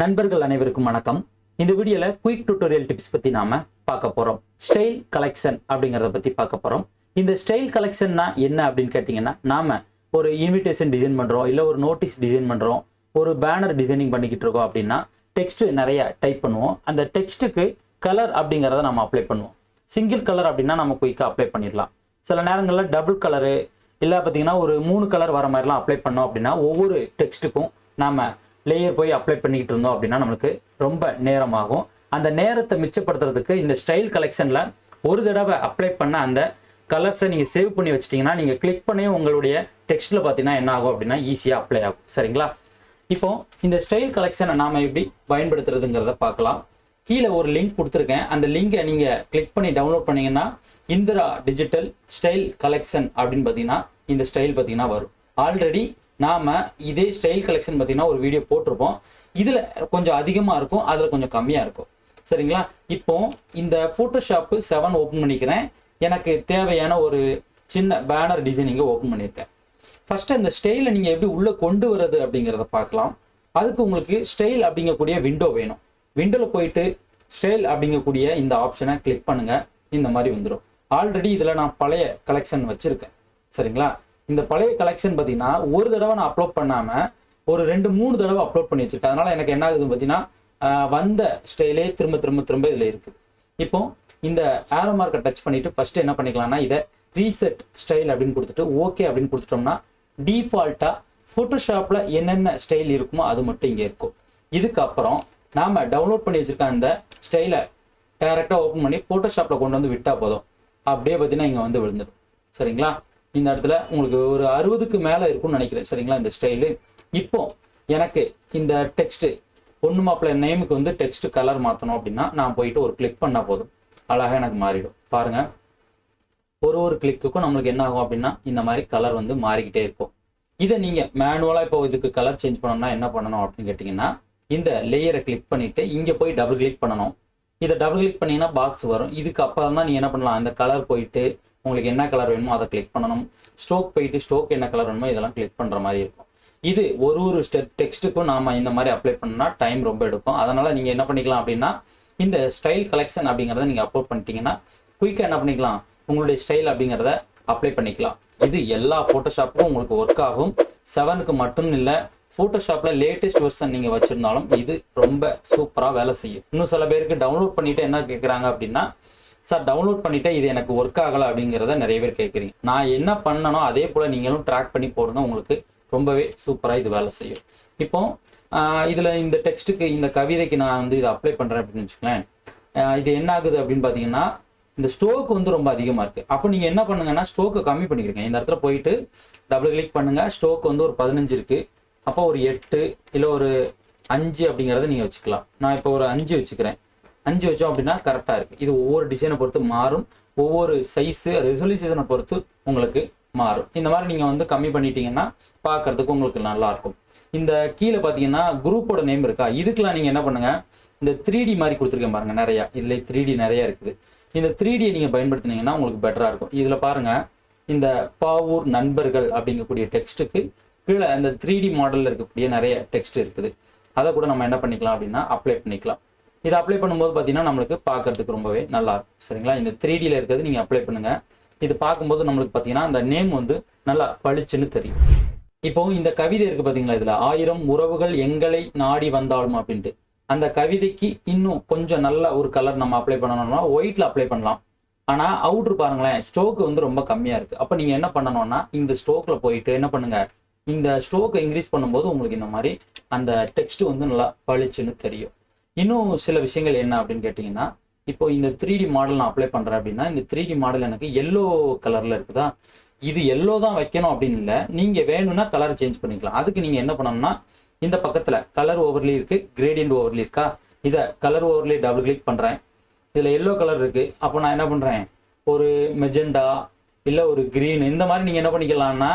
நண்பர்கள் அனைவருக்கும் வணக்கம். இந்த வீடியோல குயிக் டுட்டோரியல் டிப்ஸ் பத்தி நாம பார்க்க போறோம். ஸ்டைல் கலெக்ஷன் அப்படிங்கறத பத்தி பார்க்க போறோம். இந்த ஸ்டைல் கலெக்ஷன்னா என்ன அப்படின்னு கேட்டிங்கன்னா நாம ஒரு இன்விடேஷன் டிசைன் பண்றோம் இல்ல ஒரு நோட்டீஸ் டிசைன் பண்றோம் ஒரு பேனர் டிசைனிங் பண்ணிக்கிட்டு இருக்கோம் அப்படின்னா டெக்ஸ்ட் நிறைய டைப் பண்ணுவோம். அந்த டெக்ஸ்ட்டுக்கு கலர் அப்படிங்கிறத நம்ம அப்ளை பண்ணுவோம். சிங்கிள் கலர் அப்படின்னா நம்ம குயிக்காக அப்ளை பண்ணிடலாம். சில நேரங்களில் டபுள் கலரு இல்லை பார்த்தீங்கன்னா ஒரு மூணு கலர் வர மாதிரிலாம் அப்ளை பண்ணோம் அப்படின்னா ஒவ்வொரு டெக்ஸ்ட்டுக்கும் நாம் லேயர் போய் அப்ளை பண்ணிக்கிட்டு இருந்தோம் அப்படின்னா நம்மளுக்கு ரொம்ப நேரமாகும். அந்த நேரத்தை மிச்சப்படுத்துறதுக்கு இந்த ஸ்டைல் கலெக்ஷனில் ஒரு தடவை அப்ளை பண்ண அந்த கலர்ஸை நீங்கள் சேவ் பண்ணி வச்சிட்டிங்கன்னா நீங்கள் கிளிக் பண்ணி உங்களுடைய டெக்ஸ்ட்டில் பார்த்தீங்கன்னா என்ன ஆகும் அப்படின்னா ஈஸியாக அப்ளை ஆகும். சரிங்களா? இப்போ இந்த ஸ்டைல் கலெக்ஷனை நாம எப்படி பயன்படுத்துறதுங்கிறத பார்க்கலாம். கீழே ஒரு லிங்க் கொடுத்துருக்கேன். அந்த லிங்கை நீங்கள் கிளிக் பண்ணி டவுன்லோட் பண்ணிங்கன்னா இந்திரா டிஜிட்டல் ஸ்டைல் கலெக்ஷன் அப்படின்னு பார்த்தீங்கன்னா இந்த ஸ்டைல் பார்த்தீங்கன்னா வரும். ஆல்ரெடி நாம் இதே ஸ்டைல் கலெக்ஷன் பார்த்தீங்கன்னா ஒரு வீடியோ போட்டிருப்போம். இதில் கொஞ்சம் அதிகமாக இருக்கும் அதில் கொஞ்சம் கம்மியாக இருக்கும். சரிங்களா? இப்போ இந்த ஃபோட்டோஷாப்பு செவன் ஓப்பன் பண்ணிக்கிறேன். எனக்கு தேவையான ஒரு சின்ன பேனர் டிசைனிங்கை ஓப்பன் பண்ணியிருக்கேன். ஃபஸ்ட்டு இந்த ஸ்டைலை நீங்கள் எப்படி உள்ளே கொண்டு வர்றது அப்படிங்கிறத பார்க்கலாம். அதுக்கு உங்களுக்கு ஸ்டைல் அப்படிங்கக்கூடிய விண்டோ வேணும். விண்டோவில் போயிட்டு ஸ்டைல் அப்படிங்கக்கூடிய இந்த ஆப்ஷனை கிளிக் பண்ணுங்கள் இந்த மாதிரி வந்துடும் ஆல்ரெடி இதில் நான் பழைய கலெக்ஷன் வச்சுருக்கேன். சரிங்களா? இந்த பழைய கலெக்ஷன் பார்த்தீங்கன்னா ஒரு தடவை நான் அப்லோட் பண்ணாமல் ஒரு ரெண்டு மூணு தடவை அப்லோட் பண்ணி வச்சுருக்கேன் அதனால் எனக்கு என்ன ஆகுதுன்னு பார்த்தீங்கன்னா வந்த ஸ்டைலே திரும்ப திரும்ப திரும்ப இதில் இருக்குது இப்போ இந்த ஆரோ மார்க்கை டச் பண்ணிவிட்டு ஃபஸ்ட்டு என்ன பண்ணிக்கலாம்னா இதை ரீசெட் ஸ்டைல் அப்படின்னு கொடுத்துட்டு ஓகே அப்படின்னு கொடுத்துட்டோம்னா டிஃபால்ட்டாக ஃபோட்டோஷாப்பில் என்னென்ன ஸ்டைல் இருக்குமோ அது மட்டும் இங்கே இருக்கும். இதுக்கப்புறம் நாம் டவுன்லோட் பண்ணி வச்சுருக்க அந்த ஸ்டைலை டைரெக்டாக ஓப்பன் பண்ணி ஃபோட்டோஷாப்பில் கொண்டு வந்து விட்டால் போதும். அப்படியே பார்த்தீங்கன்னா இங்கே வந்து விழுந்துடும் சரிங்களா? இந்த இடத்துல உங்களுக்கு ஒரு அறுபதுக்கு மேலே இருக்கும்னு நினைக்கிறேன் சரிங்களா இந்த ஸ்டைலு இப்போ எனக்கு இந்த டெக்ஸ்ட்டு பொண்ணு மாப்பிள்ளை நேமுக்கு வந்து டெக்ஸ்ட் கலர் மாற்றணும் அப்படின்னா நான் போயிட்டு ஒரு கிளிக் பண்ணால் போதும். அழகாக எனக்கு மாறிடும். பாருங்க. ஒரு ஒரு கிளிக்குக்கும் நம்மளுக்கு என்ன ஆகும் அப்படின்னா இந்த மாதிரி கலர் வந்து மாறிக்கிட்டே இருக்கும். இதை நீங்கள் மேனுவலாக இப்போ இதுக்கு கலர் சேஞ்ச் பண்ணணும்னா என்ன பண்ணணும் அப்படின்னு கேட்டிங்கன்னா இந்த லேயரை கிளிக் பண்ணிவிட்டு இங்கே போய் டபுள் கிளிக் பண்ணணும். இதை டபுள் கிளிக் பண்ணிங்கன்னா பாக்ஸ் வரும். இதுக்கு அப்புறம் தான் நீ என்ன பண்ணலாம் அந்த கலர் போயிட்டு உங்களுக்கு என்ன கலர் வேணுமோ அதை கிளிக் பண்ணணும். ஸ்ட்ரோக் போயிட்டு ஸ்ட்ரோக் என்ன கலர் வேணுமோ இதெல்லாம் கிளிக் பண்ணுற மாதிரி இருக்கும். இது ஒரு ஒரு ஸ்டெப் டெக்ஸ்ட்டுக்கும் நாம் இந்த மாதிரி அப்ளை பண்ணால் டைம் ரொம்ப எடுக்கும். அதனால் நீங்கள் என்ன பண்ணிக்கலாம் அப்படின்னா இந்த ஸ்டைல் கலெக்ஷன் அப்படிங்கிறத நீங்கள் அப்லோட் பண்ணிட்டீங்கன்னா குயிக்காக என்ன பண்ணிக்கலாம்? உங்களுடைய ஸ்டைல் அப்படிங்கிறத அப்ளை பண்ணிக்கலாம். இது எல்லா ஃபோட்டோஷாப்புக்கும் உங்களுக்கு ஒர்க் ஆகும். செவனுக்கு மட்டும் இல்லை ஃபோட்டோஷாப்பில் லேட்டஸ்ட் வெர்ஷன் நீங்கள் வச்சுருந்தாலும் இது ரொம்ப சூப்பராக வேலை செய்யும். இன்னும் சில பேருக்கு டவுன்லோட் பண்ணிவிட்டு என்ன கேட்குறாங்க அப்படின்னா சார் டவுன்லோட் பண்ணிட்டே இது எனக்கு ஒர்க் ஆகலை அப்படிங்கிறத நிறைய பேர் கேட்குறீங்க. நான் என்ன பண்ணனோ அதே போல் நீங்களும் ட்ராக் பண்ணி போடுங்க உங்களுக்கு ரொம்பவே சூப்பராக இது வேலை செய்யும். இப்போ இதில் இந்த டெக்ஸ்ட்டுக்கு இந்த கவிதைக்கு நான் வந்து இதை அப்ளை பண்ணுறேன் அப்படின்னு வச்சுக்கலேன் இது என்ன ஆகுது அப்படின்னு பார்த்தீங்கன்னா இந்த ஸ்டோக் வந்து ரொம்ப அதிகமாக இருக்குது அப்போ நீங்கள் என்ன பண்ணுங்கன்னா ஸ்டோக்கை கம்மி பண்ணிக்கிறீங்க இந்த இடத்துல போயிட்டு டபுள் கிளிக் பண்ணுங்கள் ஸ்டோக் வந்து ஒரு பதினஞ்சு இருக்குது அப்போ ஒரு எட்டு இல்லை ஒரு அஞ்சு அப்படிங்கிறத நீங்கள் வச்சுக்கலாம். நான் இப்போ ஒரு அஞ்சு வச்சுக்கிறேன். அஞ்சு வச்சோம் அப்படின்னா கரெக்டாக இருக்குது இது ஒவ்வொரு டிசைனை பொறுத்து மாறும். ஒவ்வொரு சைஸு ரெசல்யூஷனை பொறுத்து உங்களுக்கு மாறும். இந்த மாதிரி நீங்கள் வந்து கம்மி பண்ணிட்டீங்கன்னா பார்க்குறதுக்கு உங்களுக்கு நல்லா இருக்கும். இந்த கீழே பார்த்தீங்கன்னா குரூப்போட நேம் இருக்கா? இதுக்கெல்லாம் நீங்கள் என்ன பண்ணுங்கள் இந்த த்ரீ டி மாதிரி கொடுத்துருக்கேன் பாருங்கள் நிறையா. இதில் த்ரீ டி நிறைய இருக்குது. இந்த த்ரீ டியை நீங்கள் பயன்படுத்தினீங்கன்னா உங்களுக்கு பெட்டராக இருக்கும். இதில் பாருங்க இந்த பாவூர் நண்பர்கள் அப்படிங்கக்கூடிய டெக்ஸ்ட்டுக்கு கீழே அந்த த்ரீ டி மாடலில் இருக்கக்கூடிய நிறைய டெக்ஸ்ட் இருக்குது. அதை கூட நம்ம என்ன பண்ணிக்கலாம் அப்படின்னா அப்ளை பண்ணிக்கலாம். இதை அப்ளை பண்ணும்போது பார்த்தீங்கன்னா நம்மளுக்கு பார்க்கறதுக்கு ரொம்பவே நல்லா இருக்கும். சரிங்களா? இந்த த்ரீ டியில் இருக்கிறது நீங்கள் அப்ளை பண்ணுங்க. இது பார்க்கும்போது நம்மளுக்கு பார்த்தீங்கன்னா அந்த நேம் வந்து நல்லா பளிச்சுன்னு தெரியும். இப்போ இந்த கவிதை இருக்கு பார்த்தீங்களா இதில்? ஆயிரம் உறவுகள் எங்களை நாடி வந்தாலும் அப்படின்ட்டு. அந்த கவிதைக்கு இன்னும் கொஞ்சம் நல்ல ஒரு கலர் நம்ம அப்ளை பண்ணணும்னா ஒயிட்ல அப்ளை பண்ணலாம். ஆனால் அவுட்ரு பாருங்களேன் ஸ்டோக்கு வந்து ரொம்ப கம்மியாக இருக்குது அப்போ நீங்கள் என்ன பண்ணணும்னா இந்த ஸ்ட்ரோக்கில் போயிட்டு என்ன பண்ணுங்கள் இந்த ஸ்ட்ரோக்கை இன்க்ரீஸ் பண்ணும்போது உங்களுக்கு இந்த மாதிரி அந்த டெக்ஸ்ட் வந்து நல்லா பளிச்சுன்னு தெரியும். இன்னும் சில விஷயங்கள் என்ன அப்படின்னு கேட்டிங்கன்னா இப்போ இந்த த்ரீ டி மாடல் நான் அப்ளை பண்ணுறேன் அப்படின்னா இந்த த்ரீ டி மாடல் எனக்கு எல்லோ கலரில் இருக்குதா? இது எல்லோ தான் வைக்கணும் அப்படின்னு இல்லை. நீங்கள் வேணும்னா கலர் சேஞ்ச் பண்ணிக்கலாம். அதுக்கு நீங்கள் என்ன பண்ணணும்னா இந்த பக்கத்தில் கலர் ஓவர்லி இருக்குது கிரேடியன்ட் ஓவர்லி இருக்கா? இதை கலர் ஓவர்லி டபுள் கிளிக் பண்ணுறேன் இதில் எல்லோ கலர் இருக்குது அப்போ நான் என்ன பண்ணுறேன் ஒரு மெஜெண்டா இல்லை ஒரு க்ரீன் இந்த மாதிரி நீங்கள் என்ன பண்ணிக்கலாம்னா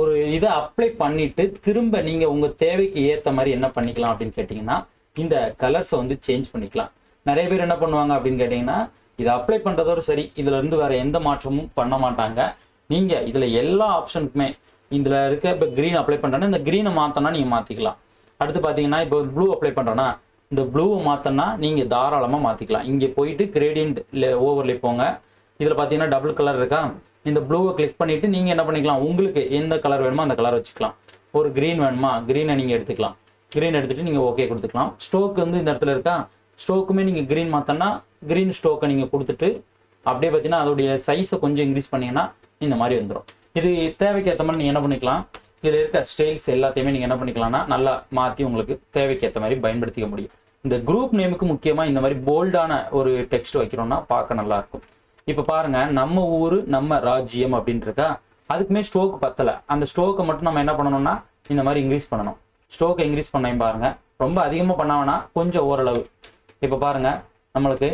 ஒரு இதை அப்ளை பண்ணிவிட்டு திரும்ப நீங்கள் உங்கள் தேவைக்கு ஏற்ற மாதிரி என்ன பண்ணிக்கலாம் அப்படின்னு கேட்டிங்கன்னா இந்த கலர்ஸை வந்து சேஞ்ச் பண்ணிக்கலாம். நிறைய பேர் என்ன பண்ணுவாங்க அப்படின்னு கேட்டிங்கன்னா இதை அப்ளை பண்ணுறதோட சரி இதுல இருந்து வேறு எந்த மாற்றமும் பண்ண மாட்டாங்க. நீங்கள் இதில் எல்லா ஆப்ஷனுக்குமே இதில் இருக்க இப்போ க்ரீன் அப்ளை பண்ணுறேன்னா இந்த க்ரீனை மாற்றினா நீங்கள் மாற்றிக்கலாம் அடுத்து பார்த்தீங்கன்னா இப்போ ப்ளூ அப்ளை பண்ணுறேன்னா இந்த ப்ளூவை மாற்றினா நீங்கள் தாராளமாக மாற்றிக்கலாம் இங்கே போயிட்டு கிரேடியன்ட் ஓவர்லே போங்க. இதில் பார்த்தீங்கன்னா டபுள் கலர் இருக்கா? இந்த ப்ளூவை கிளிக் பண்ணிவிட்டு நீங்கள் என்ன பண்ணிக்கலாம்? உங்களுக்கு எந்த கலர் வேணுமோ அந்த கலர் வச்சுக்கலாம். ஒரு க்ரீன் வேணுமா? க்ரீனை நீங்கள் எடுத்துக்கலாம். க்ரீன் எடுத்துகிட்டு நீங்கள் ஓகே கொடுத்துக்கலாம். ஸ்டோக் வந்து இந்த இடத்துல இருக்கா? ஸ்டோக்குமே நீங்கள் க்ரீன் மாற்றோன்னா க்ரீன் ஸ்டோக்கை நீங்கள் கொடுத்துட்டு அப்படியே பார்த்தீங்கன்னா அதோடைய சைஸை கொஞ்சம் இன்க்ரீஸ் பண்ணிங்கன்னா இந்த மாதிரி வந்துடும் இது தேவைக்கு ஏற்ற மாதிரி நீங்கள் என்ன பண்ணிக்கலாம்? இதில் இருக்க ஸ்டைல்ஸ் எல்லாத்தையுமே நீங்கள் என்ன பண்ணிக்கலாம்னா நல்லா மாற்றி உங்களுக்கு தேவைக்கு ஏற்ற மாதிரி பயன்படுத்திக்க முடியும். இந்த குரூப் நேமுக்கு முக்கியமாக இந்த மாதிரி போல்டான ஒரு டெக்ஸ்ட் வைக்கிறோம்னா பார்க்க நல்லாயிருக்கும். இப்போ பாருங்க நம்ம ஊர் நம்ம ராஜ்யம் அப்படின்ட்டு இருக்கா? அதுக்குமே ஸ்டோக் பத்தலை. அந்த ஸ்டோக்கை மட்டும் நம்ம என்ன பண்ணணும்னா இந்த மாதிரி இன்க்ரீஸ் பண்ணணும். ஸ்டோக்கை இன்க்ரீஸ் பண்ணையும் பாருங்கள் ரொம்ப அதிகமாக பண்ண வேணாம். கொஞ்சம் ஓரளவு. இப்போ பாருங்கள் நம்மளுக்கு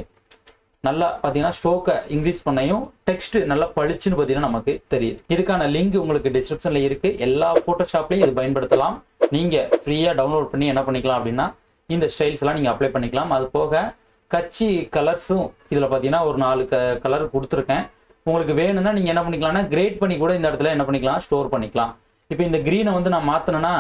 நல்லா பார்த்தீங்கன்னா ஸ்டோக்கை இன்க்ரீஸ் பண்ணையும் டெக்ஸ்ட் நல்லா பளிச்சுன்னு பார்த்தீங்கன்னா நமக்கு தெரியுது. இதுக்கான லிங்க் உங்களுக்கு டிஸ்கிரிப்ஷனில் இருக்குது எல்லா ஃபோட்டோஷாப்லையும் இது பயன்படுத்தலாம். நீங்கள் ஃப்ரீயாக டவுன்லோட் பண்ணி என்ன பண்ணிக்கலாம் அப்படின்னா இந்த ஸ்டைல்ஸ் எல்லாம் நீங்கள் அப்ளை பண்ணிக்கலாம். அது போக கட்சி கலர்ஸும் இதில் பார்த்தீங்கன்னா ஒரு நாலு க கலர் கொடுத்துருக்கேன். உங்களுக்கு வேணும்னா நீங்கள் என்ன பண்ணிக்கலாம்னா கிரேட் பண்ணி கூட இந்த இடத்துல என்ன பண்ணிக்கலாம் ஸ்டோர் பண்ணிக்கலாம். இப்போ இந்த க்ரீனை வந்து நான் மாற்றினேன்னா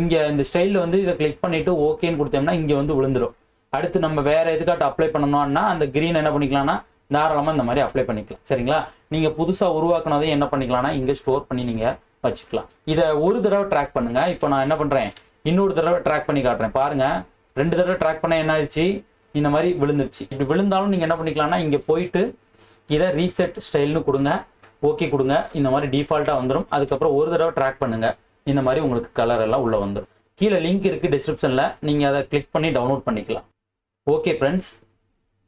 இங்கே இந்த ஸ்டைலில் வந்து இதை கிளிக் பண்ணிவிட்டு ஓகேன்னு கொடுத்தோம்னா இங்கே வந்து விழுந்துடும் அடுத்து நம்ம வேறு எதுக்காட்டு அப்ளை பண்ணணும்னா அந்த க்ரீன் என்ன பண்ணிக்கலாம்னா தாராளமாக இந்த மாதிரி அப்ளை பண்ணிக்கலாம். சரிங்களா? நீங்கள் புதுசாக உருவாக்குனதை என்ன பண்ணிக்கலாம்னா இங்கே ஸ்டோர் பண்ணி நீங்கள் வச்சுக்கலாம். இதை ஒரு தடவை ட்ராக் பண்ணுங்கள் இப்போ நான் என்ன பண்ணுறேன் இன்னொரு தடவை ட்ராக் பண்ணி காட்டுறேன். பாருங்கள் ரெண்டு தடவை ட்ராக் பண்ண என்ன ஆயிடுச்சு? இந்த மாதிரி விழுந்துருச்சு. இப்படி விழுந்தாலும் நீங்கள் என்ன பண்ணிக்கலாம்னா இங்கே போயிட்டு இதை ரீசெட் ஸ்டைல்னு கொடுங்க. ஓகே கொடுங்க. இந்த மாதிரி டிஃபால்ட்டாக வந்துடும் அதுக்கப்புறம் ஒரு தடவை ட்ராக் பண்ணுங்கள் இந்த மாதிரி உங்களுக்கு கலர் எல்லாம் உள்ளே வந்துடும் கீழே லிங்க் இருக்குது டிஸ்கிரிப்ஷனில் நீங்கள் அதை கிளிக் பண்ணி டவுன்லோட் பண்ணிக்கலாம். Okay friends